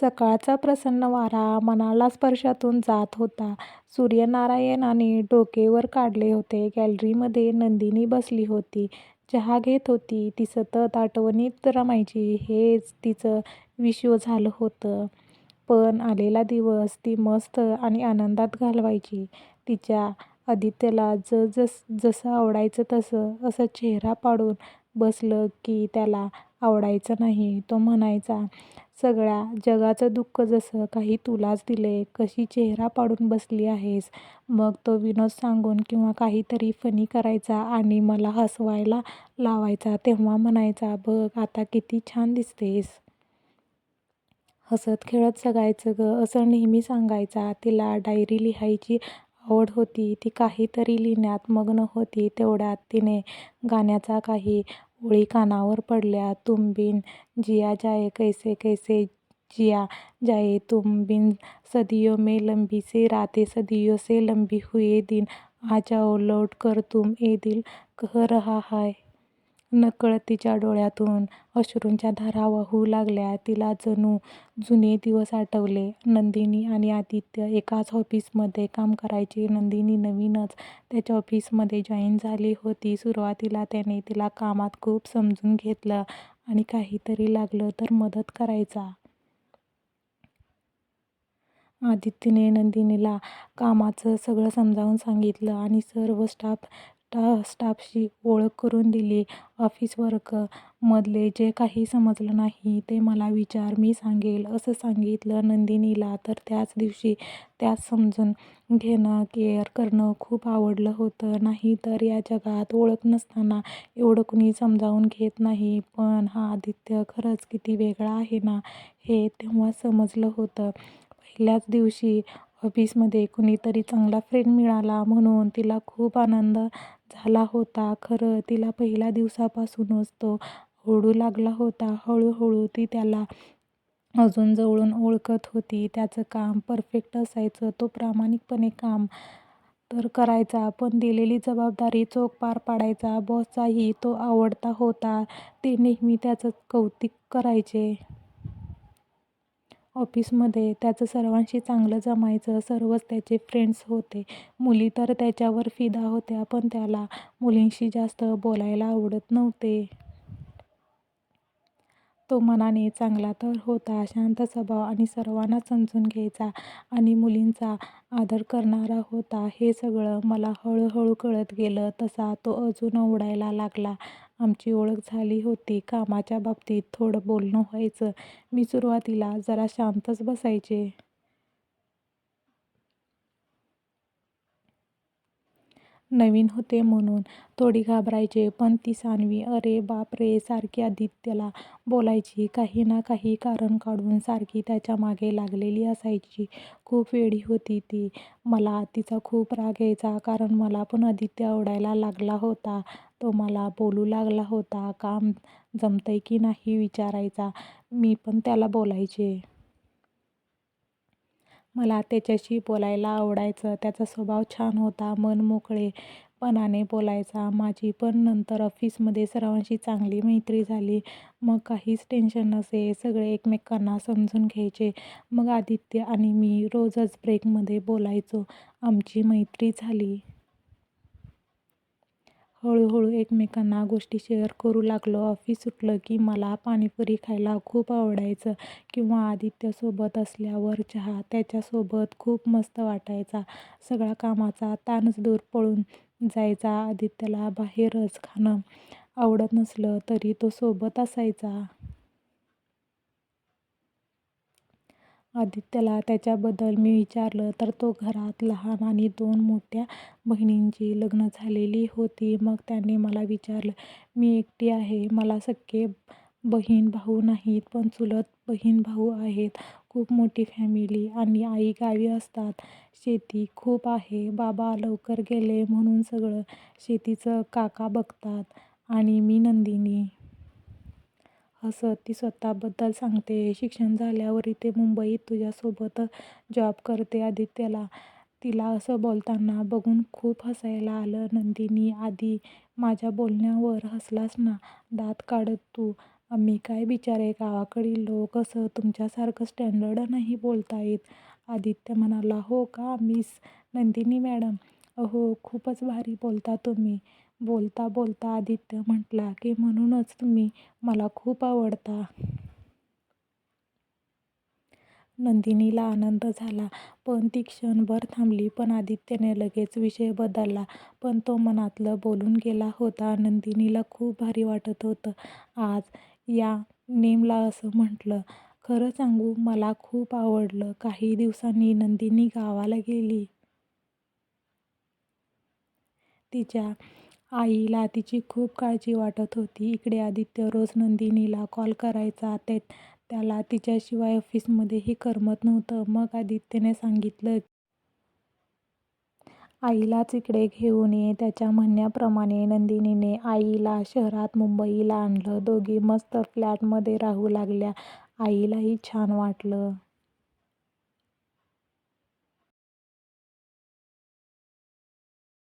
सकाळचा प्रसन्न वारा मनाला स्पर्शातून जात होता. सूर्यनारायणाने डोके वर काढले होते. गॅलरीमध्ये नंदिनी बसली होती. चहा घेत होती. ती सतत आठवणीत रमायची. हेच तिचं विश्व झालं होतं. पण आलेला दिवस ती मस्त आणि आनंदात घालवायची. तिच्या आदित्यला जसं आवडायचं तसं. असं चेहरा पाडून बसलं की त्याला आवडायचं नाही. तो म्हणायचा, सगळ्या जगाचं दुःख जसं काही तुलाच दिले कशी चेहरा पाडून बसली आहेस. मग तो विनोद सांगून किंवा काहीतरी फनी करायचा आणि मला हसवायला लावायचा. तेव्हा म्हणायचा, बघ आता किती छान दिसतेस. हसत खेळत जगायचं गं असं नेहमी सांगायचा. तिला डायरी लिहायची आवड होती. ती काहीतरी लिहिण्यात मग्न होती. तेवढ्यात तिने गाण्याचा काही ओळी कानावर पडल्या. तुम बिन जिया जाए कैसे कैसे जिया जाए तुम बिन सदियों में लंबी सी रातें सदियों से लंबी हुए दिन आ जाओ लौट कर तुम ये दिल कह रहा है. नकळत तिच्या डोळ्यातून अश्रूंच्या धारा वाहू लागल्या. तिला जणू जुने दिवस आठवले. नंदिनी आणि आदित्य एकाच ऑफिसमध्ये काम करायचे. नंदिनी नवीनच त्याच्या ऑफिसमध्ये जॉईन झाली होती. सुरुवातीला त्याने तिला कामात खूप समजून घेतलं आणि काहीतरी लागलं तर मदत करायचा. आदित्यने नंदिनीला कामाचं सगळं समजावून सांगितलं आणि सर्व स्टाफ स्टा स्टाफशी ओळख करून दिली. ऑफिस वर्क मधले जे काही समजलं नाही ते मला विचार मी सांगेल असं सांगितलं नंदिनीला. तर त्याच दिवशी त्यात समजून घेणं, केअर करणं खूप आवडलं होतं. नाही तर या जगात ओळख नसताना एवढं कुणी समजावून घेत नाही. पण हा आदित्य खरंच किती वेगळा आहे ना हे तेव्हा समजलं होतं. पहिल्याच दिवशी ऑफिसमध्ये कुणीतरी चांगला फ्रेंड मिळाला म्हणून तिला खूप आनंद झाला होता. खरं तिला पहिल्या दिवसापासूनच तो आवडू लागला होता. हळूहळू ती त्याला अजून जवळून ओळखत होती. त्याचं काम परफेक्ट असायचं. तो प्रामाणिकपणे काम तर करायचा पण दिलेली जबाबदारी चोख पार पाडायचा. बॉसचाही तो आवडता होता. ते नेहमी त्याचं कौतुक करायचे. ऑफिसमध्ये त्याचं सर्वांशी चांगलं जमायचं. सर्वच त्याचे फ्रेंड्स होते. मुली तर त्याच्यावर फिदा होत्या. पण त्याला मुलींशी जास्त बोलायला आवडत नव्हते. तो मनाने चांगला तर होता. शांत स्वभाव आणि सर्वांना समजून घ्यायचा आणि मुलींचा आदर करणारा होता. हे सगळं मला हळूहळू कळत गेलं. तसा तो अजून आवडायला लागला. आमची ओळख झाली होती. कामाच्या बाबतीत थोडं बोलणं व्हायचं. मी सुरुवातीला जरा शांतच बसायचे. नवीन होते म्हणून थोडी घाबरायचे. पण ती सान्वी अरे बाप रे सारखी आदित्यला बोलायची. काही ना काही कारण काढून सारखी त्याच्यामागे लागलेली असायची. खूप वेडी होती ती. मला तिचा खूप राग यायचा. कारण मला पण आदित्य आवडायला लागला होता. तो मला बोलू लागला होता. काम जमतंय की नाही विचारायचा. मी पण त्याला बोलायचे. मला त्याच्याशी बोलायला आवडायचं. त्याचा स्वभाव छान होता. मन मोकळेपणाने बोलायचा. माझी पण नंतर ऑफिसमध्ये सर्वांशी चांगली मैत्री झाली. मग काहीच टेन्शन नसे. सगळे एकमेकांना समजून घ्यायचे. मग आदित्य आणि मी रोजच ब्रेकमध्ये बोलायचो. आमची मैत्री झाली. हळूहळू एकमेकांना गोष्टी शेअर करू लागलो. ऑफिस सुटलं की मला पाणीपुरी खायला खूप आवडायचं किंवा आदित्यसोबत असल्यावर चहा. त्याच्यासोबत खूप मस्त वाटायचा. सगळा कामाचा ताणच दूर पळून जायचा. आदित्यला बाहेरचं खाणं आवडत नसलं तरी तो सोबत असायचा. आदित्यला त्याच्याबद्दल मी विचारलं तर तो घरात लहान आणि दोन मोठ्या बहिणींची लग्न झालेली होती. मग त्याने मला विचारलं, मी एकटी आहे. मला सख्खे बहीण भाऊ नाहीत. पण चुलत बहीण भाऊ आहेत. खूप मोठी फॅमिली आणि आई गावी असतात. शेती खूप आहे. बाबा लवकर गेले म्हणून सगळं शेतीचं काका बघतात. आणि मी नंदिनी. असं ती स्वतःबद्दल सांगते. शिक्षण झाल्यावर इथे मुंबईत तुझ्यासोबत जॉब करते. आदित्यला तिला असं बोलताना बघून खूप हसायला आलं. नंदिनी आधी माझ्या बोलण्यावर हसलास ना? दात काढत तू आम्ही काय बिचारे गावाकडील लोक असं तुमच्यासारखं स्टँडर्ड नाही बोलता येत. आदित्य म्हणाला. हो का मिस नंदिनी मॅडम? अहो खूपच भारी बोलता तुम्ही. बोलता बोलता आदित्य म्हटला की म्हणूनच तुम्ही मला खूप आवडता. नंदिनीला आनंद झाला. पण ती क्षणभर थांबली. पण आदित्यने लगेच विषय बदलला. पण तो मनातलं बोलून गेला होता. नंदिनीला खूप भारी वाटत होतं आज. या नेमला असं म्हटलं. खरं सांगू मला खूप आवडलं. काही दिवसांनी नंदिनी गावाला गेली. तिच्या आईला तिची खूप काळजी वाटत होती. इकडे आदित्य रोज नंदिनीला कॉल करायचा. त्याला तिच्याशिवाय ऑफिसमध्येही करमत नव्हतं. मग आदित्यने सांगितलं. आईलाच इकडे घेऊन ये. त्याच्या म्हणण्याप्रमाणे नंदिनीने आईला शहरात मुंबईला आणलं. दोघी मस्त फ्लॅटमध्ये राहू लागल्या. आईलाही छान वाटलं.